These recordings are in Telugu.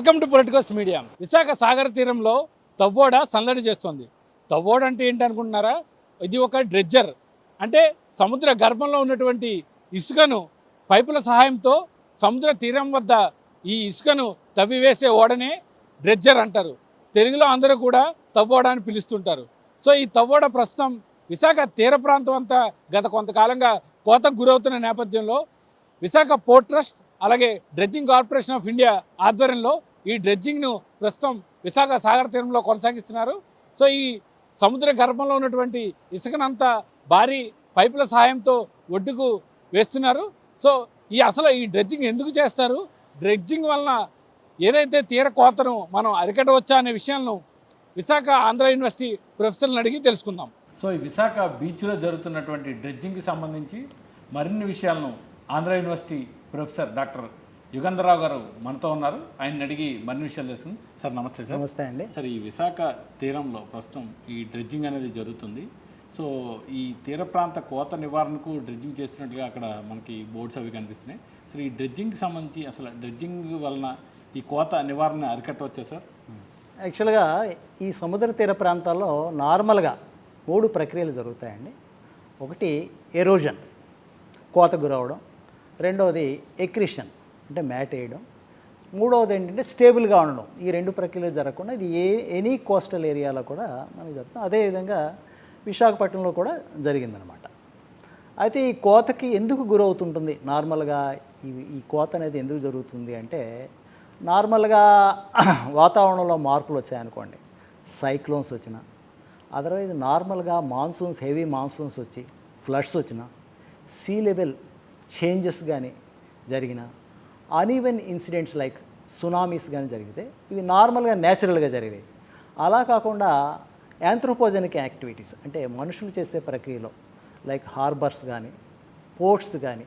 Welcome to politicals media. Visakha సాగర తీరంలో తవ్వోడ సందడి చేస్తుంది. తవ్వోడ అంటే ఏంటి అనుకుంటున్నారా? ఇది ఒక డ్రెడ్జర్. అంటే సముద్ర గర్భంలో ఉన్నటువంటి ఇసుకను పైపుల సహాయంతో సముద్ర తీరం వద్ద ఈ ఇసుకను తవ్వివేసే ఓడనే డ్రెడ్జర్ అంటారు. తెలుగులో అందరూ కూడా తవ్వోడ అని పిలుస్తుంటారు. సో ఈ తవ్వోడ ప్రస్తుతం విశాఖ తీర ప్రాంతం అంతా గత కొంతకాలంగా కోతకు గురవుతున్న నేపథ్యంలో విశాఖ పోర్ట్ ట్రస్ట్ అలాగే డ్రెడ్జింగ్ కార్పొరేషన్ ఆఫ్ ఇండియా ఆధ్వర్యంలో ఈ డ్రెడ్జింగ్ను ప్రస్తుతం విశాఖ సాగర తీరంలో కొనసాగిస్తున్నారు. సో ఈ సముద్ర గర్భంలో ఉన్నటువంటి ఇసుకనంతా భారీ పైపుల సహాయంతో ఒడ్డుకు వేస్తున్నారు. సో ఈ అసలు ఈ డ్రెడ్జింగ్ ఎందుకు చేస్తారు? డ్రెడ్జింగ్ వలన ఏదైతే తీర కోతను మనం అరికట్టవచ్చా అనే విషయాలను విశాఖ ఆంధ్ర యూనివర్సిటీ ప్రొఫెసర్లను అడిగి తెలుసుకుందాం. సో ఈ విశాఖ బీచ్లో జరుగుతున్నటువంటి డ్రెడ్జింగ్కి సంబంధించి మరిన్ని విషయాలను Andhra university professor doctor Yugandhararao గారు మనతో ఉన్నారు. ఆయన అడిగి మరిన్ని విషయాలు తెలుసుకుందాం. సార్ నమస్తే సార్. నమస్తే అండి. సార్ ఈ విశాఖ తీరంలో ప్రస్తుతం ఈ డ్రెడ్జింగ్ అనేది జరుగుతుంది. సో ఈ తీర ప్రాంత కోత నివారణకు డ్రెడ్జింగ్ చేస్తున్నట్లుగా అక్కడ మనకి బోర్డ్స్ అవి కనిపిస్తున్నాయి. సో ఈ డ్రెడ్జింగ్కి సంబంధించి అసలు డ్రెడ్జింగ్ వలన ఈ కోత నివారణ అరికట్టవచ్చా సార్? యాక్చువల్గా ఈ సముద్ర తీర ప్రాంతాల్లో నార్మల్గా మూడు ప్రక్రియలు జరుగుతాయండి. ఒకటి ఎరోజన్ కోత గురవడం రెండవది ఎక్రిషన్. అంటే మ్యాట్ వేయడం. మూడవది ఏంటంటే స్టేబుల్గా ఉండడం. ఈ రెండు ప్రక్రియలు జరగకుండా ఇది ఏ ఎనీ కోస్టల్ ఏరియాలో కూడా మనకి జరుగుతుంది అదేవిధంగా విశాఖపట్నంలో కూడా జరిగిందనమాట. అయితే ఈ కోతకి ఎందుకు గురవుతుంటుంది? నార్మల్గా ఈ ఈ కోత అనేది ఎందుకు జరుగుతుంది అంటే నార్మల్గా వాతావరణంలో మార్పులు వచ్చాయనుకోండి సైక్లోన్స్ వచ్చిన అదర్వైజ్ నార్మల్గా మాన్సూన్స్ హెవీ మాన్సూన్స్ వచ్చి ఫ్లడ్స్ వచ్చిన సీ లెవెల్ చేంజెస్ కానీ జరిగిన అన్ఈవెన్ ఇన్సిడెంట్స్ లైక్ సునామీస్ కానీ జరిగితే ఇవి నార్మల్గా న్యాచురల్గా జరిగాయి. అలా కాకుండా యాంథ్రోపోజెనిక్ యాక్టివిటీస్ అంటే మనుషులు చేసే ప్రక్రియలో లైక్ హార్బర్స్ కానీ పోర్ట్స్ కానీ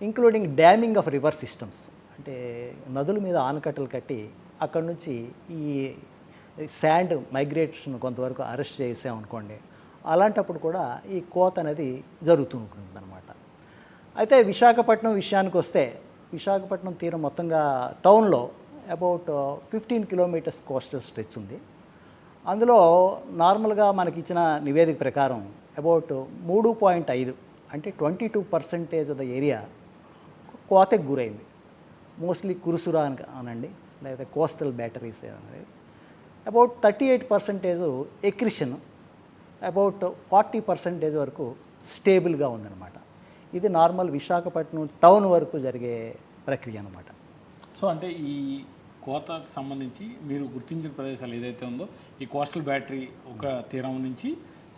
including damming of river systems అంటే నదుల మీద ఆనకట్టలు కట్టి అక్కడ నుంచి ఈ శాండ్ మైగ్రేషన్ కొంతవరకు అరెస్ట్ చేసామనుకోండి అలాంటప్పుడు కూడా ఈ కోత అనేది జరుగుతూ ఉంటుంది అనమాట అయితే విశాఖపట్నం విషయానికి వస్తే విశాఖపట్నం తీరం మొత్తంగా టౌన్లో about fifteen kilometres coastal stretch ఉంది. అందులో నార్మల్గా మనకి ఇచ్చిన నివేదిక ప్రకారం అబౌట్ మూడు పాయింట్ ఐదు అంటే twenty two percentage of the area కోతకు గురైంది. మోస్ట్లీ కురుసురా అని అనండి లేకపోతే కోస్టల్ బ్యాటరీస్ అనేది about thirty eight percentage accretion about forty percentage వరకు స్టేబుల్గా ఉందన్నమాట. ఇది నార్మల్ విశాఖపట్నం టౌన్ వరకు జరిగే ప్రక్రియ అనమాట సో అంటే ఈ కోతకు సంబంధించి మీరు గుర్తించిన ప్రదేశాలు ఏదైతే ఉందో ఈ కోస్టల్ బ్యాటరీ ఒక తీరం నుంచి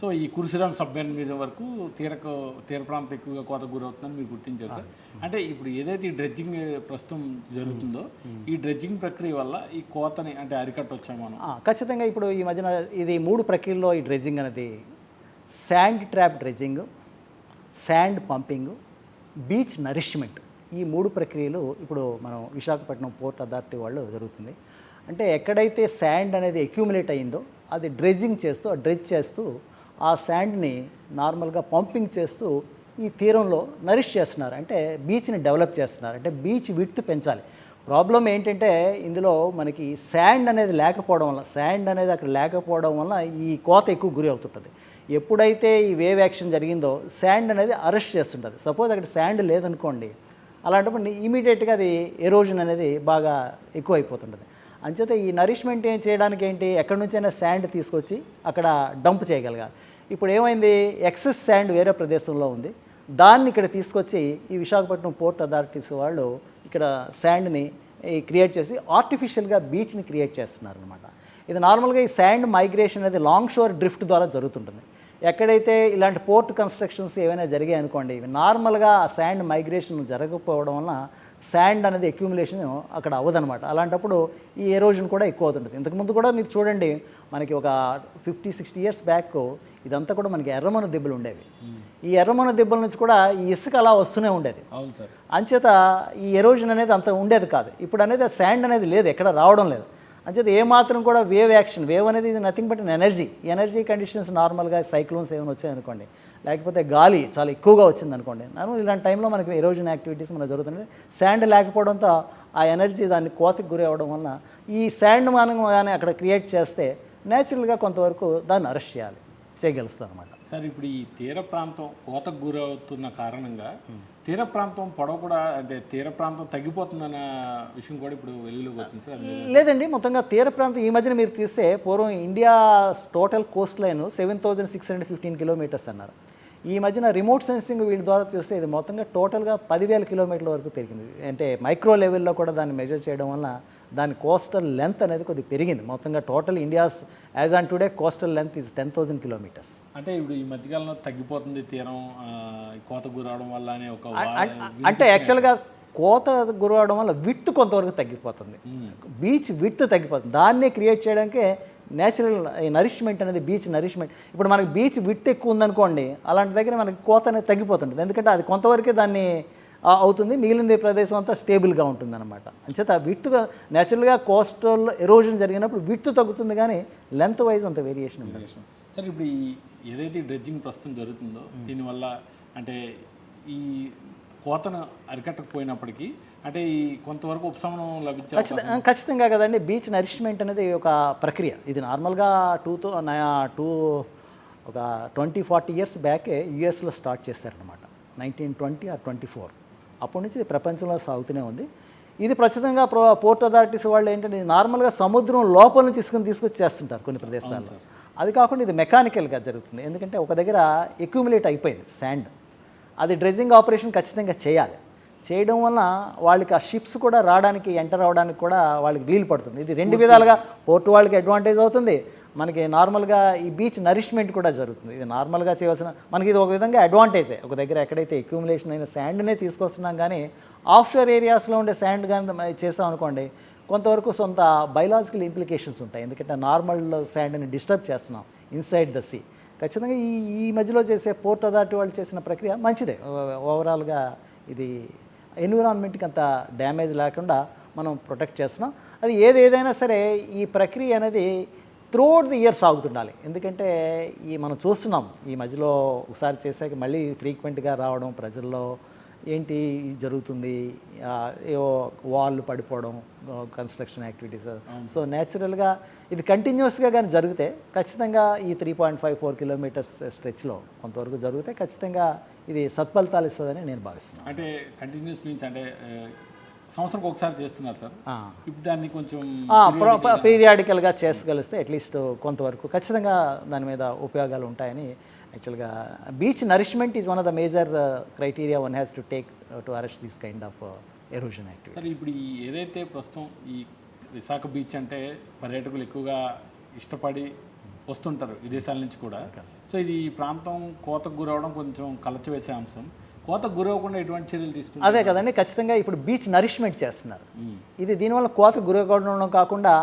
సో ఈ కురుసిరామ్ సబ్మెరీన్ మ్యూజియం వరకు తీరకు తీర ప్రాంతం ఎక్కువగా కోత గురవుతుందని మీరు గుర్తించారు సార్. అంటే ఇప్పుడు ఏదైతే ఈ డ్రెడ్జింగ్ ప్రస్తుతం జరుగుతుందో ఈ డ్రెడ్జింగ్ ప్రక్రియ వల్ల ఈ కోతని అంటే అరికట్టవచ్చా మనం? ఖచ్చితంగా ఇప్పుడు ఈ మధ్యన ఇది మూడు ప్రక్రియల్లో ఈ డ్రెడ్జింగ్ అనేది sand trap dredging sand pumping beach nourishment ఈ మూడు ప్రక్రియలు ఇప్పుడు మనం విశాఖపట్నం పోర్ట్ అథారిటీ వాళ్ళు జరుగుతుంది. అంటే ఎక్కడైతే శాండ్ అనేది అక్యూములేట్ అయిందో అది డ్రెజింగ్ చేస్తూ డ్రెజ్ చేస్తూ ఆ శాండ్ని నార్మల్గా పంపింగ్ చేస్తూ ఈ తీరంలో నరిష్ చేస్తున్నారు. అంటే బీచ్ని డెవలప్ చేస్తున్నారు. అంటే బీచ్ విడ్త్ పెంచాలి. ప్రాబ్లం ఏంటంటే ఇందులో మనకి శాండ్ అనేది లేకపోవడం వల్ల శాండ్ అనేది అక్కడ లేకపోవడం వల్ల ఈ కోత ఎక్కువ గురి అవుతుంటుంది. ఎప్పుడైతే ఈ వేవ్ యాక్షన్ జరిగిందో శాండ్ అనేది అరెస్ట్ చేస్తుంటుంది. సపోజ్ అక్కడ శాండ్ లేదనుకోండి అలాంటప్పుడు ఇమీడియట్గా అది ఎరోజన్ అనేది బాగా ఎక్కువైపోతుంటుంది. అంచేత ఈ నరిష్మెంట్ ఏం చేయడానికి ఏంటి ఎక్కడి నుంచైనా శాండ్ తీసుకొచ్చి అక్కడ డంప్ చేయగలగాలి. ఇప్పుడు ఏమైంది ఎక్సెస్ శాండ్ వేరే ప్రదేశంలో ఉంది. దాన్ని ఇక్కడ తీసుకొచ్చి ఈ విశాఖపట్నం పోర్ట్ అథారిటీస్ వాళ్ళు ఇక్కడ శాండ్ని క్రియేట్ చేసి ఆర్టిఫిషియల్గా బీచ్ని క్రియేట్ చేస్తున్నారు అనమాట ఇది నార్మల్గా ఈ శాండ్ మైగ్రేషన్ అనేది లాంగ్ షోర్ డ్రిఫ్ట్ ద్వారా జరుగుతుంటుంది. ఎక్కడైతే ఇలాంటి పోర్ట్ కన్స్ట్రక్షన్స్ ఏమైనా జరిగాయి అనుకోండి ఇవి నార్మల్గా ఆ శాండ్ మైగ్రేషన్ జరగకపోవడం వలన శాండ్ అనేది అక్యూములేషన్ అక్కడ అవ్వదనమాట అలాంటప్పుడు ఈ ఎరోజన్ కూడా ఎక్కువ అవుతుంటుంది. ఇంతకుముందు కూడా మీరు చూడండి మనకి ఒక ఫిఫ్టీ సిక్స్టీ ఇయర్స్ బ్యాక్ ఇదంతా కూడా మనకి ఎర్రమన దెబ్బలు ఉండేవి. ఈ ఎర్రమన దెబ్బల నుంచి కూడా ఈ ఇసుక అలా వస్తూనే ఉండేది. అవును సార్. అంచేత ఈ ఎరోజన్ అనేది అంత ఉండేది కాదు. ఇప్పుడు అనేది శాండ్ అనేది లేదు ఎక్కడ రావడం లేదు. అంచేత ఏ మాత్రం కూడా వేవ్ యాక్షన్ వేవ్ అనేది ఇది nothing but energy energy conditions నార్మల్గా సైక్లోన్స్ ఏమైనా వచ్చాయనుకోండి లేకపోతే గాలి చాలా ఎక్కువగా వచ్చింది అనుకోండి నార్మల్ ఇలాంటి టైంలో మనకి ఎరోజన్ యాక్టివిటీస్ మనకు జరుగుతుంది శాండ్ లేకపోవడంతో ఆ ఎనర్జీ దాన్ని కోతకి గురి అవ్వడం వలన ఈ శాండ్ మనం కానీ అక్కడ క్రియేట్ చేస్తే న్యాచురల్గా కొంతవరకు దాన్ని అరెస్ట్ చేయాలి చేయగలుగుతాం అనమాట సార్ ఇప్పుడు ఈ తీర ప్రాంతం కోతకు గురవుతున్న కారణంగా తీర ప్రాంతం పొడవు కూడా అంటే తీర ప్రాంతం తగ్గిపోతుందన్న విషయం కూడా ఇప్పుడు వెలుగులోకి సార్. లేదండి మొత్తంగా తీర ప్రాంతం ఈ మధ్యన మీరు తీస్తే పూర్వం India total coast line seven thousand six hundred fifteen kilometres అన్నారు. ఈ మధ్యన రిమోట్ సెన్సింగ్ వీటి ద్వారా చూస్తే ఇది మొత్తంగా టోటల్గా పదివేల కిలోమీటర్ల వరకు పెరిగింది. అంటే మైక్రో లెవెల్లో కూడా దాన్ని మెజర్ చేయడం వల్ల దాని కోస్టల్ లెంత్ అనేది కొద్దిగా పెరిగింది. మొత్తంగా total India's as on today coastal length is ten thousand kilometres అంటే ఇప్పుడు ఈ మధ్యకాలంలో తగ్గిపోతుంది తీరం కోత గురవడం వల్ల అనే ఒక అంటే యాక్చువల్గా కోత గురవడం వల్ల విత్ కొంతవరకు తగ్గిపోతుంది. బీచ్ విత్ తగ్గిపోతుంది. దాన్నే క్రియేట్ చేయడానికే నేచురల్ నరిష్మెంట్ అనేది బీచ్ నరిష్మెంట్ ఇప్పుడు మనకి బీచ్ విత్ ఎక్కువ ఉందనుకోండి అలాంటి దగ్గర మనకి కోత అనేది తగ్గిపోతుంది ఎందుకంటే అది కొంతవరకే దాన్ని అవుతుంది. మిగిలిన ప్రదేశం అంతా స్టేబుల్గా ఉంటుంది అనమాట అంచేత విత్తుగా నేచురల్గా కోస్టల్ ఎరోజన్ జరిగినప్పుడు విత్ తగ్గుతుంది కానీ లెంత్ వైజ్ అంత వేరియేషన్ ఉంటుంది సార్ ఇప్పుడు ఈ ఏదైతే డ్రెడ్జింగ్ ప్రస్తుతం జరుగుతుందో దీనివల్ల అంటే ఈ కోతను అరికట్టకపోయినప్పటికీ అంటే ఈ కొంతవరకు ఉపశమనం లభించే అవకాశం- ఖచ్చితంగా ఖచ్చితంగా కదండి. బీచ్ నరిష్మెంట్ అనేది ఒక ప్రక్రియ. ఇది నార్మల్గా టూ తో టూ ఒక ట్వంటీ ఫార్టీ ఇయర్స్ బ్యాకే యుఎస్లో స్టార్ట్ చేశారనమాట nineteen twenty or twenty four. అప్పటి నుంచి ఇది ప్రపంచంలో సాగుతూనే ఉంది. ఇది ప్రస్తుతంగా ప్రో పోర్ట్ అథారిటీస్ వాళ్ళు ఏంటంటే నార్మల్గా సముద్రం లోపల నుంచి తీసుకుని తీసుకొచ్చి చేస్తుంటారు కొన్ని ప్రదేశాల్లో. అది కాకుండా ఇది మెకానికల్గా జరుగుతుంది. ఎందుకంటే ఒక దగ్గర ఎక్యుములేట్ అయిపోయింది శాండ్. అది డ్రెజింగ్ ఆపరేషన్ ఖచ్చితంగా చేయాలి. చేయడం వలన వాళ్ళకి ఆ షిప్స్ కూడా రావడానికి ఎంటర్ అవడానికి కూడా వాళ్ళకి వీలు పడుతుంది. ఇది రెండు విధాలుగా పోర్ట్ వాళ్ళకి అడ్వాంటేజ్ అవుతుంది. మనకి నార్మల్గా ఈ బీచ్ నరిష్మెంట్ కూడా జరుగుతుంది. ఇది నార్మల్గా చేయవలసిన మనకి ఇది ఒక విధంగా అడ్వాంటేజే ఒక దగ్గర ఎక్కడైతే ఎక్యుములేషన్ అయిన శాండ్నే తీసుకొస్తున్నాం కానీ ఆఫ్షోర్ ఏరియాస్లో ఉండే శాండ్ కానీ చేసాం అనుకోండి కొంతవరకు సొంత బయలాజికల్ ఇంప్లికేషన్స్ ఉంటాయి. ఎందుకంటే నార్మల్ శాండ్ని డిస్టర్బ్ చేస్తున్నాం ఇన్సైడ్ ద సీ ఖచ్చితంగా ఈ ఈ మధ్యలో చేసే పోర్ట్ అథారిటీ వాళ్ళు చేసిన ప్రక్రియ మంచిదే. ఓవరాల్గా ఇది ఎన్విరాన్మెంట్కి అంత డ్యామేజ్ లేకుండా మనం ప్రొటెక్ట్ చేస్తున్నాం. అది ఏది ఏదైనా సరే ఈ ప్రక్రియ అనేది త్రూఅవుట్ ది ఇయర్ సాగుతుండాలి ఎందుకంటే ఈ మనం చూస్తున్నాం ఈ మధ్యలో ఒకసారి చేసాక మళ్ళీ ఫ్రీక్వెంట్గా రావడం ప్రజల్లో ఏంటి జరుగుతుంది ఏవో వాళ్ళు పడిపోవడం కన్స్ట్రక్షన్ యాక్టివిటీస్. సో న్యాచురల్గా ఇది కంటిన్యూస్గా కానీ జరిగితే ఖచ్చితంగా ఈ three point five four kilometres స్ట్రెచ్లో కొంతవరకు జరిగితే ఖచ్చితంగా ఇది సత్ఫలితాలు ఇస్తుందని నేను భావిస్తున్నాను. అంటే కంటిన్యూస్ మీన్స్ అంటే సంవత్సరంకి ఒకసారి చేస్తున్నారు సార్. ఇప్పుడు దాన్ని కొంచెం పీరియాడికల్గా చేసుగలిస్తే అట్లీస్ట్ కొంతవరకు ఖచ్చితంగా దాని మీద ఉపయోగాలు ఉంటాయని యాక్చువల్గా beach nourishment is one of the major criteria one has to take to arrest this kind of erosion activity sir ఇప్పుడు ఏదైతే ప్రస్తుతం ఈ విశాఖ బీచ్ అంటే పర్యాటకులు ఎక్కువగా ఇష్టపడి వస్తుంటారు విదేశాల నుంచి కూడా. సో ఇది ఈ ప్రాంతం కోతకు గురవడం కొంచెం కలచవేసే అంశం. కోతకు గురవకుండా ఎటువంటి చర్యలు తీసుకుంటారు? అదే కదండి ఖచ్చితంగా ఇప్పుడు బీచ్ నరిష్మెంట్ చేస్తున్నారు. ఇది దీనివల్ల కోత గురవడం కాకుండా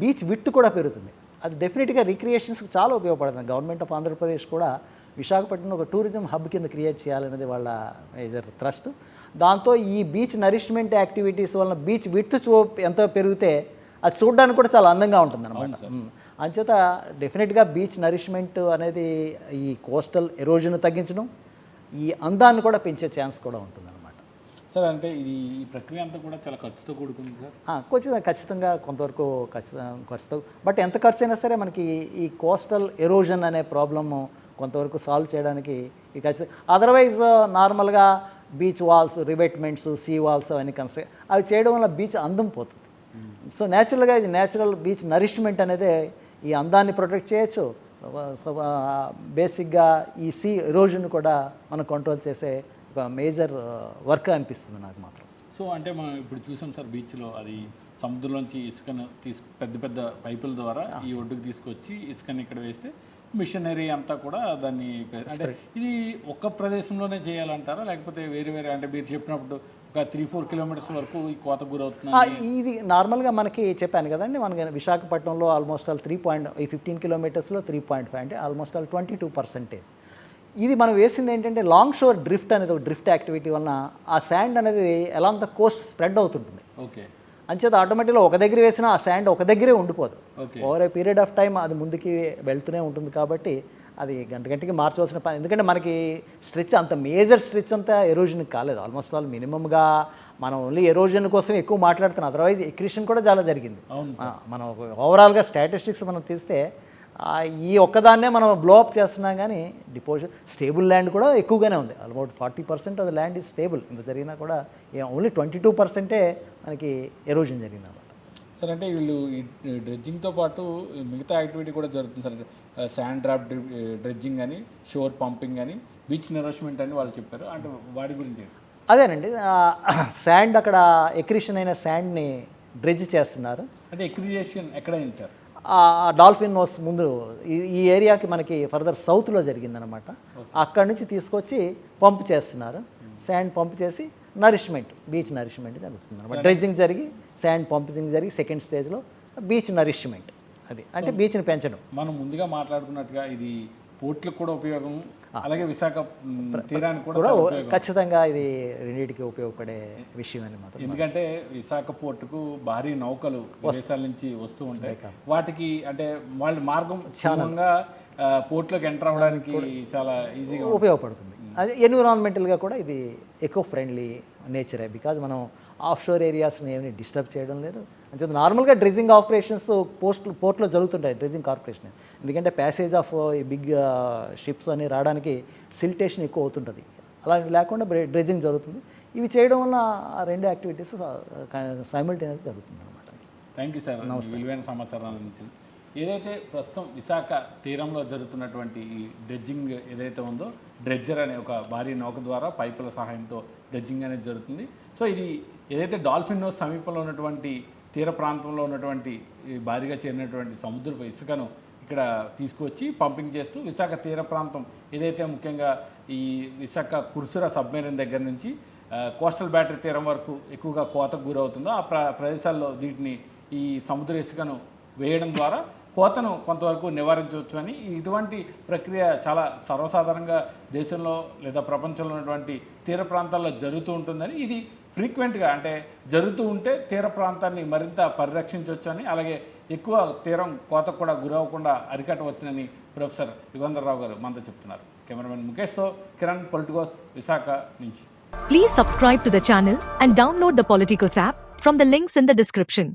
బీచ్ విత్ కూడా పెరుగుతుంది. అది డెఫినెట్గా రిక్రియేషన్స్కి చాలా ఉపయోగపడుతుంది. గవర్నమెంట్ ఆఫ్ ఆంధ్రప్రదేశ్ కూడా విశాఖపట్నం ఒక టూరిజం హబ్ కింద క్రియేట్ చేయాలనేది వాళ్ళ మేజర్ థ్రస్ట్ దాంతో ఈ బీచ్ నరిష్మెంట్ యాక్టివిటీస్ వలన బీచ్ విత్ చూ ఎంతో పెరిగితే అది చూడడానికి కూడా చాలా అందంగా ఉంటుంది అనమాట అంచేత డెఫినెట్గా బీచ్ నరిష్మెంట్ అనేది ఈ కోస్టల్ ఎరోజన్ తగ్గించడం ఈ అందాన్ని కూడా పెంచే ఛాన్స్ కూడా ఉంటుంది సార్ అంటే ఇది ఈ ప్రక్రియ అంతా కూడా చాలా ఖర్చుతో కూడుకుంది సార్? కొంచెం ఖచ్చితంగా కొంతవరకు ఖచ్చితంగా ఖర్చుతో. బట్ ఎంత ఖర్చు అయినా సరే మనకి ఈ కోస్టల్ ఎరోజన్ అనే ప్రాబ్లమ్ కొంతవరకు సాల్వ్ చేయడానికి ఈ ఖచ్చితంగా అదర్వైజ్ నార్మల్గా beach walls revetments sea walls అవన్నీ కన్స్ట్రక్ట్ అవి చేయడం వల్ల బీచ్ అందం పోతుంది. సో న్యాచురల్గా ఇది న్యాచురల్ బీచ్ నరిష్మెంట్ అనేది ఈ అందాన్ని ప్రొటెక్ట్ చేయొచ్చు. బేసిక్గా ఈ సీ ఎరోజన్ కూడా మనం కంట్రోల్ చేసే ఒక మేజర్ వర్క్ అనిపిస్తుంది నాకు మాత్రం. సో అంటే మనం ఇప్పుడు చూసాం సార్ బీచ్లో అది సముద్రంలోంచి ఇసుకను తీసుకు పెద్ద పెద్ద పైపుల ద్వారా ఈ ఒడ్డుకు తీసుకొచ్చి ఇసుకని ఇక్కడ వేస్తే మిషనరీ అంతా కూడా దాన్ని అంటే ఇది ఒక్క ప్రదేశంలోనే చేయాలంటారా? లేకపోతే వేరే వేరే అంటే మీరు చెప్పినప్పుడు ఒక త్రీ ఫోర్ కిలోమీటర్స్ వరకు ఈ కోత గురవుతుంది ఆ, ఇది నార్మల్గా మనకి చెప్పాను కదండి మనకి విశాఖపట్నంలో ఆల్మోస్ట్ ఆల్ త్రీ పాయింట్ ఈ ఫిఫ్టీన్ కిలోమీటర్స్లో త్రీ పాయింట్ ఫైవ్ అంటే almost all twenty two percentage ఇది మనం వేసింది ఏంటంటే లాంగ్ షోర్ డ్రిఫ్ట్ అనేది ఒక డ్రిఫ్ట్ యాక్టివిటీ వలన ఆ శాండ్ అనేది ఎలాంగ్ ద కోస్ట్ స్ప్రెడ్ అవుతుంటుంది. ఓకే అంచేత ఆటోమేటిక్గా ఒక దగ్గర వేసిన ఆ శాండ్ ఒక దగ్గరే ఉండిపోదు. Over a period of time అది ముందుకి వెళ్తూనే ఉంటుంది కాబట్టి అది గంట గంటకి మార్చవలసిన పని. ఎందుకంటే మనకి స్ట్రెచ్ అంత మేజర్ స్ట్రెచ్ అంతా ఎరోజన్ కాలేదు. ఆల్మోస్ట్ ఆల్ మినిమంగా మనం ఓన్లీ ఎరోజన్ కోసం ఎక్కువ మాట్లాడుతున్నాం. అదర్వైజ్ ఎక్రిషన్ కూడా చాలా జరిగింది. మనం ఓవరాల్గా స్టాటిస్టిక్స్ మనం తీస్తే ఈ ఒక్కదాన్నే మనం బ్లోఅప్ చేస్తున్నాం కానీ డిపోజిట్ స్టేబుల్ ల్యాండ్ కూడా ఎక్కువగానే ఉంది. ఆల్మోస్ట్ ఫార్టీ పర్సెంట్ అది ల్యాండ్ ఈజ్ స్టేబుల్. ఇంత జరిగినా కూడా ఓన్లీ ట్వంటీ టూ పర్సెంటే మనకి ఎరోజన్ జరిగింది అనమాట సార్ అంటే వీళ్ళు ఈ డ్రెడ్జింగ్తో పాటు మిగతా యాక్టివిటీ కూడా జరుగుతుంది సార్ శాండ్ డ్రాప్ డ్రెడ్జింగ్ అని షోర్ పంపింగ్ అని బీచ్ నరిష్మెంట్ అని వాళ్ళు చెప్పారు. అంటే వాటి గురించి అదేనండి శాండ్ అక్కడ ఎక్రిషన్ అయిన శాండ్ని డ్రెడ్జ్ చేస్తున్నారు. అంటే ఎక్రిజేషన్ ఎక్కడైంది సార్? డాల్ఫిన్ నోస్ ముందు ఈ- ఈ ఏరియాకి మనకి ఫర్దర్ సౌత్లో జరిగిందనమాట అక్కడి నుంచి తీసుకొచ్చి పంప్ చేస్తున్నారు. శాండ్ పంప్ చేసి నరిష్మెంట్ బీచ్ నరిష్మెంట్ జరుగుతుంది అనమాట డ్రెడ్జింగ్ జరిగి శాండ్ పంపింగ్ జరిగి సెకండ్ స్టేజ్లో బీచ్ నరిష్మెంట్ అది. అంటే బీచ్ని పెంచడం. మనం ముందుగా మాట్లాడుకున్నట్టుగా ఇది పోర్ట్లకు కూడా ఉపయోగం అలాగే విశాఖ తీరానికి కూడా చాలా ఖచ్చితంగా ఇది రెండింటికి ఉపయోగపడే విషయం అని మాత్రం ఎందుకంటే విశాఖ పోర్టుకు భారీ నౌకలు విదేశాల నుంచి వస్తూ ఉంటాయి. వాటికి అంటే వాళ్ళ మార్గం ఆ, పోర్ట్లోకి ఎంటర్ అవ్వడానికి చాలా ఈజీగా ఉపయోగపడుతుంది. అది ఎన్విరాన్మెంటల్గా కూడా ఇది ఎకో ఫ్రెండ్లీ నేచరే బికాజ్ మనం ఆఫ్ షోర్ ఏరియాస్ని ఏమి డిస్టర్బ్ చేయడం లేదు. అంటే నార్మల్గా డ్రెజింగ్ ఆపరేషన్స్ పోస్ట్ పోర్ట్లో జరుగుతుంటాయి డ్రెజింగ్ కార్పొరేషన్. ఎందుకంటే ప్యాసేజ్ ఆఫ్ ఈ బిగ్ షిప్స్ అని రావడానికి సిల్టేషన్ ఎక్కువ అవుతుంటుంది. అలా లేకుండా డ్రెజింగ్ జరుగుతుంది. ఇవి చేయడం వల్ల ఆ రెండు యాక్టివిటీస్ సైమిల్టేనియస్ జరుగుతుంది అనమాట థ్యాంక్ యూ సార్ విలువైన సమాచారం అందించింది ఏదైతే ప్రస్తుతం విశాఖ తీరంలో జరుగుతున్నటువంటి ఈ డ్రెడ్జింగ్ ఏదైతే ఉందో డ్రెడ్జర్ అనే ఒక భారీ నౌక ద్వారా పైపుల సహాయంతో డ్రెడ్జింగ్ అనేది జరుగుతుంది. సో ఇది ఏదైతే డాల్ఫిన్ నోస్ సమీపంలో ఉన్నటువంటి తీర ప్రాంతంలో ఉన్నటువంటి భారీగా చేరినటువంటి సముద్రపు ఇసుకను ఇక్కడ తీసుకువచ్చి పంపింగ్ చేస్తూ విశాఖ తీర ప్రాంతం ఏదైతే ముఖ్యంగా ఈ విశాఖ కుర్సుర సబ్మెరీన్ దగ్గర నుంచి కోస్టల్ బ్యాటరీ తీరం వరకు ఎక్కువగా కోతకు గురవుతుందో ఆ ప్ర ప్రదేశాల్లో వీటిని ఈ సముద్ర ఇసుకను వేయడం ద్వారా కోతను కొంతవరకు నివారించవచ్చు అని ఇటువంటి ప్రక్రియ చాలా సర్వసాధారణంగా దేశంలో లేదా ప్రపంచంలో ఉన్నటువంటి తీర ప్రాంతాల్లో జరుగుతూ ఉంటుందని ఇది ఫ్రీక్వెంట్గా అంటే జరుగుతూ ఉంటే తీర ప్రాంతాన్ని మరింత పరిరక్షించవచ్చు అని అలాగే ఎక్కువ తీరం కోతకు కూడా గురవ్వకుండా అరికట్టవచ్చునని ప్రొఫెసర్ యుగంధర్రావు గారు మనతో చెప్తున్నారు. కెమెరామెన్ ముఖేష్తో కిరణ్ పొలిటికోస్ విశాఖ నుంచి. Please subscribe to the channel and download the Politicos app from the links in the description